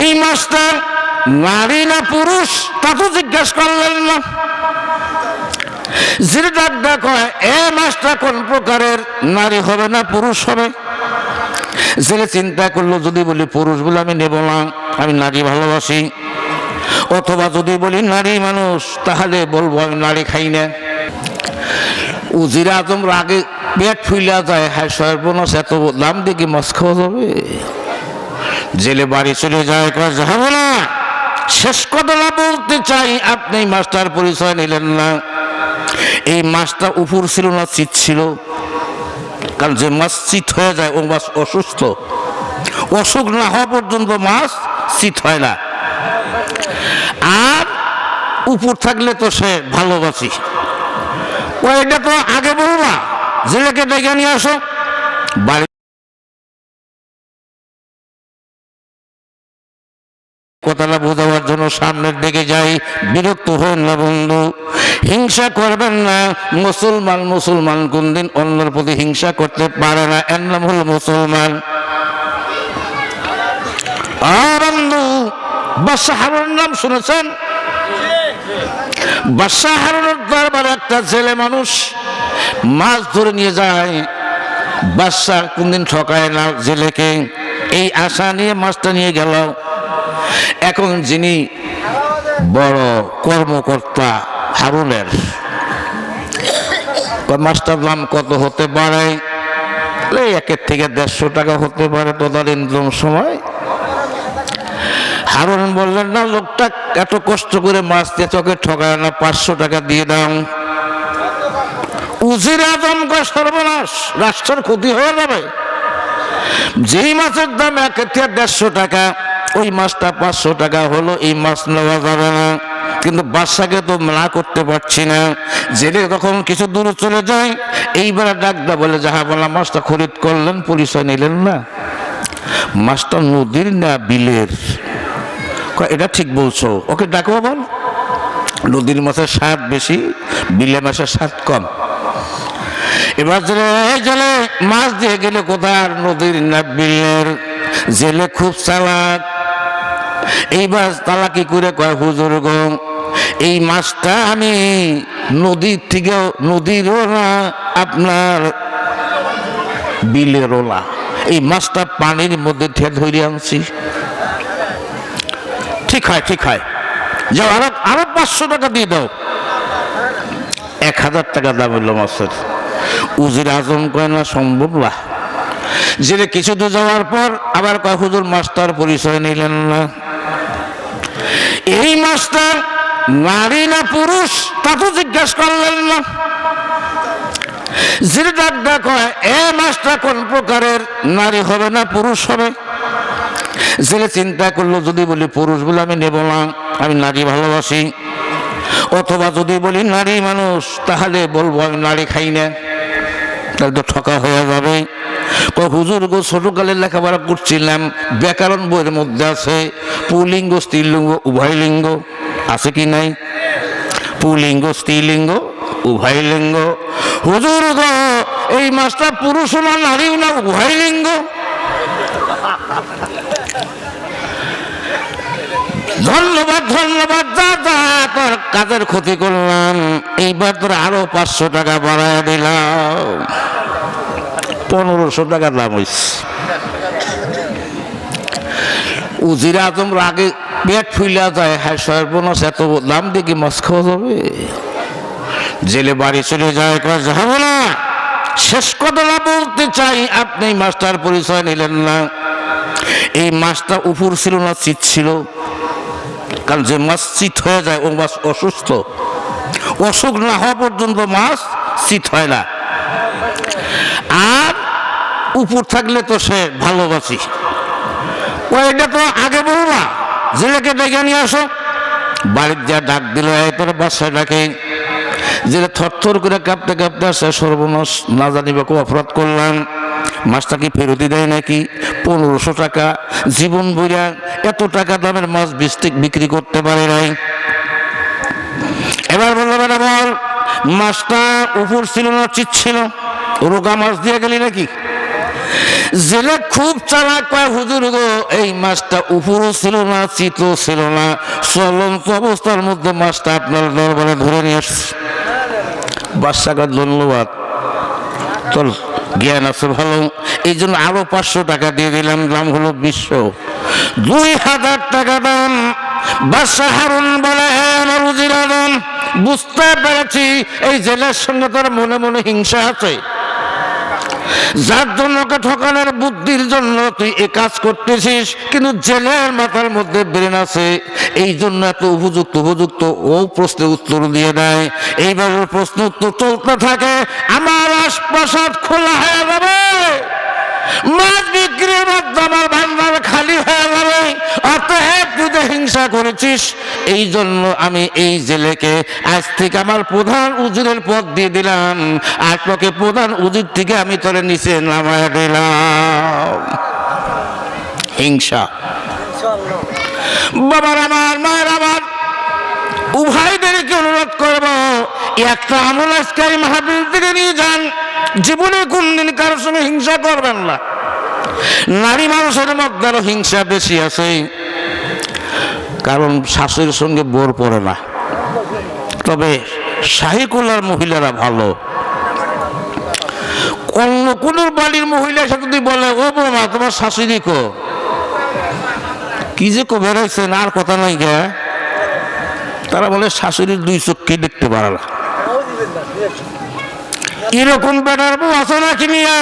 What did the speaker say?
এই মাস্টার নারী না পুরুষ, তা তো জিজ্ঞেস করলেন না। যিনি ডাক হয় এ মাস্টার কোন প্রকারের নারী হবে না পুরুষ হবে? জেলে চিন্তা করল, যদি বলি পুরুষ বলে আমি নেব না, আমি নারী ভালোবাসি। অথবা যদি বলি নারী মানুষ, তাহলে বলব আমি নারী খাই না। উজির আজম রাগে পেট ফুইলা যায় হ্যাঁ সর্বনাশ, এত দাম দেখি মাছ খাওয়া যাবে? জেলে বাড়ি চলে যায় না শেষ কথাটা বলতে চাই, আপনি মাস্টার পরিচয় নিলেন না। এই মাছটা উপর ছিল না চিত ছিল। কারণ যে মাছ চিত হয়ে যায়, ও মাছ অসুস্থ। অসুখ না হওয়া পর্যন্ত মাছ চিত হয় না। আর উপর থাকলে তো সে ভালোবাসি। ও এটা তো আগে বলবা জেলেকে ডেকে নিয়ে আসো। বাড়ি সামনের দিকে যাই, বিরক্ত হন না বন্ধু। হিংসা করবেন না। মুসলমান মুসলমান কোনদিন অন্যের প্রতি হিংসা করতে পারে না। এর নাম হল মুসলমান। বন্ধু বাদশাহ নাম শুনেছেন? বাদশাহ হারুনের দরবারে একটা ছেলে মানুষ মাছ ধরে নিয়ে যায়। বাদশাহ কোনদিন ঠকায় না জেলেকে এই আশা নিয়ে মাছটা নিয়ে গেল। এখন যিনি বড় কর্মকর্তা হারুনের। মাছটার দাম কত হতে পারে? এই একের থেকে দেড়শো টাকা হতে পারে তদানীন্তন সময়। হারুন বললেন, না, লোকটা এত কষ্ট করে মাছ দিয়ে চোখে ঠকায় না, পাঁচশো টাকা দিয়ে দাও। উজির আজম কয়, সর্বনাশ, রাষ্ট্রের ক্ষতি হয়ে যাবে। যেই মাছের দাম এক থেকে দেড়শো টাকা ওই মাছটা পাঁচশো টাকা হলো, এই মাছ নেওয়া যাবে না। কিন্তু বাচ্চাকে তো না করতে পারছি না। জেলে তখন কিছু দূরে চলে যায়, এইবার ডাকদা বলে, যাহা বলা মাছটা খরিদ করলেন, পরিচয় নিলেন না। মাছটা নদীর না বিলের? এটা ঠিক বলছো। ওকে ডাকো বল নদীর মাছের স্বাদ বেশি বিলে মাছের স্বাদ কম। এবার জেলে জেলে, মাছ দিয়ে গেলে কোথার নদীর না বিলের? জেলে খুব চালাক। এইবার তালাকি করে কয়, হুজুর গো, এই মাছটা আমি নদীর থেকে নদীরও না, আপনার বিলেরও না। এই মাছটা পানির মধ্যে থেকে ধরে আনছি। ঠিক হয় ঠিক হয়। যাও, আরও আরও পাঁচশো টাকা দিয়ে দাও। এক হাজার টাকা দাম হইল মাছের। উজির আজম কয়, না, সম্ভব না। জেলে কিছু দূর যাওয়ার পর আবার কয়, হুজুর মাস্টার পরিচয় নিলেন না। এই মাস্টার নারী না পুরুষ? তা তো জিজ্ঞেস করলেন না। যিনি ডাক ডাক হয় এ মাস্টার কোন প্রকারের নারী হবে না পুরুষ হবে? জেলে চিন্তা করল, যদি বলি পুরুষ বলে আমি নেব না, আমি নারী ভালোবাসি। অথবা যদি বলি নারী মানুষ, তাহলে বলব আমি নারী খাই না। তাহলে তো ঠকা হয়ে যাবে। হুজুর গো ছোটকালে লেখাপড়া করছিলাম। ব্যাকরণ বইয়ের মধ্যে আছে, পুলিঙ্গ, স্ত্রীলিঙ্গ, উভয় লিঙ্গ। আছে কি নাই? পুলিঙ্গ, স্ত্রীলিঙ্গ, উভয় লিঙ্গ। হুজুর গো, এই মাছটা পুরুষ না, নারী না, উভয় লিঙ্গ? ধন্যবাদ ধন্যবাদ দাদা তোর কাজের ক্ষতি করলাম। এইবার তোর আরও পাঁচশো টাকা বাড়ায় দিলাম। পনেরোশো টাকা দাম হয়েছে উজির আজম রাগে পেট ফুইলা যায় হ্যাঁ সর্বনাশ এত দাম দেখি মাছ খাওয়া যাবে? জেলে বাড়ি চলে যায়, কয় যাব না শেষ কথাটা বলতে চাই, আপনি মাস্টার পরিচয় নিলেন না। এই মাছটা উপর ছিল না, চিত ছিল। কারণ যে মাছ চিত হয়ে যায়, ও মাছ অসুস্থ। অসুখ না হওয়া পর্যন্ত মাছ চিত হয় না। উপর থাকলে তো সে ভালোবাসি। ও, এটা তো আগে বলবা জেলেকে ডেকে নিয়ে আসো। বাড়ির যা ডাক দিল তোর বাসায় ডাকে। জেলে থরথর করে কাঁপতে কাঁপতে আসে সর্বনাশ না জানি বা কেউ অপরাধ করলাম। মাছটা কি ফেরতি দেয় নাকি? পনেরোশো টাকা। জীবন বইরা এত টাকা দামের মাছ বিক্রি করতে পারে নাই। এবার বলল বল, মাছটা উপর ছিল না, চিত ছিল? রোগা মাছ দিয়ে গেলি নাকি? জেলে খুব চালাক পায় হুজুর গো, এই মাছটা উপরও ছিল না চিত ছিল না। চলন্ত অবস্থার মধ্যে মাছটা আপনার দরবারে ধরে নিয়ে আসছে। বাদশাকার ধন্যবাদ। চল, জ্ঞান আছে ভালো। এই জন্য আরও পাঁচশো টাকা দিয়ে দিলাম, দাম হলো বিশ্ব দুই হাজার টাকা দাম। বাদশাহ হারুন বলে হ্যাঁ বুঝতে পেরেছি, এই জেলের সঙ্গে তার মনে মনে হিংসা আছে। যার জন্য ঠকানোর বুদ্ধির জন্য তুই এ কাজ করতেছিস, কিন্তু জেলের মাথার মধ্যে ব্রেন আছে। এই জন্য এত উপযুক্ত উপযুক্ত ও প্রশ্নের উত্তর দিয়ে দেয়। এইভাবে প্রশ্ন উত্তর চলতে থাকে, আমার আশপাশাদ খোলা হয়ে যাবে। মাছ বিক্রির মধ্যে আমার ভান্ডার খালি হয়ে যাবে। অতএব তুই হিংসা করেছিস। এই জন্য আমি এই জেলেকে আজ থেকে আমার প্রধান উজিরের পথ দিয়ে দিলাম। আর তোকে প্রধান উজির থেকে আমি তোরে নিচে নামায় দিলাম। হিংসা। বাবার আমার, মায়ের আমার, উভয়দেরকে অনুরোধ করব, একটা আমল আজকে মাহাবীর নিয়ে যান। জীবনে কোনদিন কারোর সঙ্গে হিংসা করবেন না। নারী মানুষের মধ্যে হিংসা বেশি আছে। কারণ শাশুড়ির সঙ্গে বোর পড়ে না। তবে শাহিকুলার মহিলারা ভালো। অন্য কোন বাড়ির মহিলার সাথে যদি বলে, ও বৌমা, তোমার শাশুড়ি কো? কি যে কো বেড়াইছেন, আর কথা নাই গে। তারা বলে, শাশুড়ির দুই চোখকে দেখতে পারে না। এরকম বেটার বউ আছে নাকি মিয়া?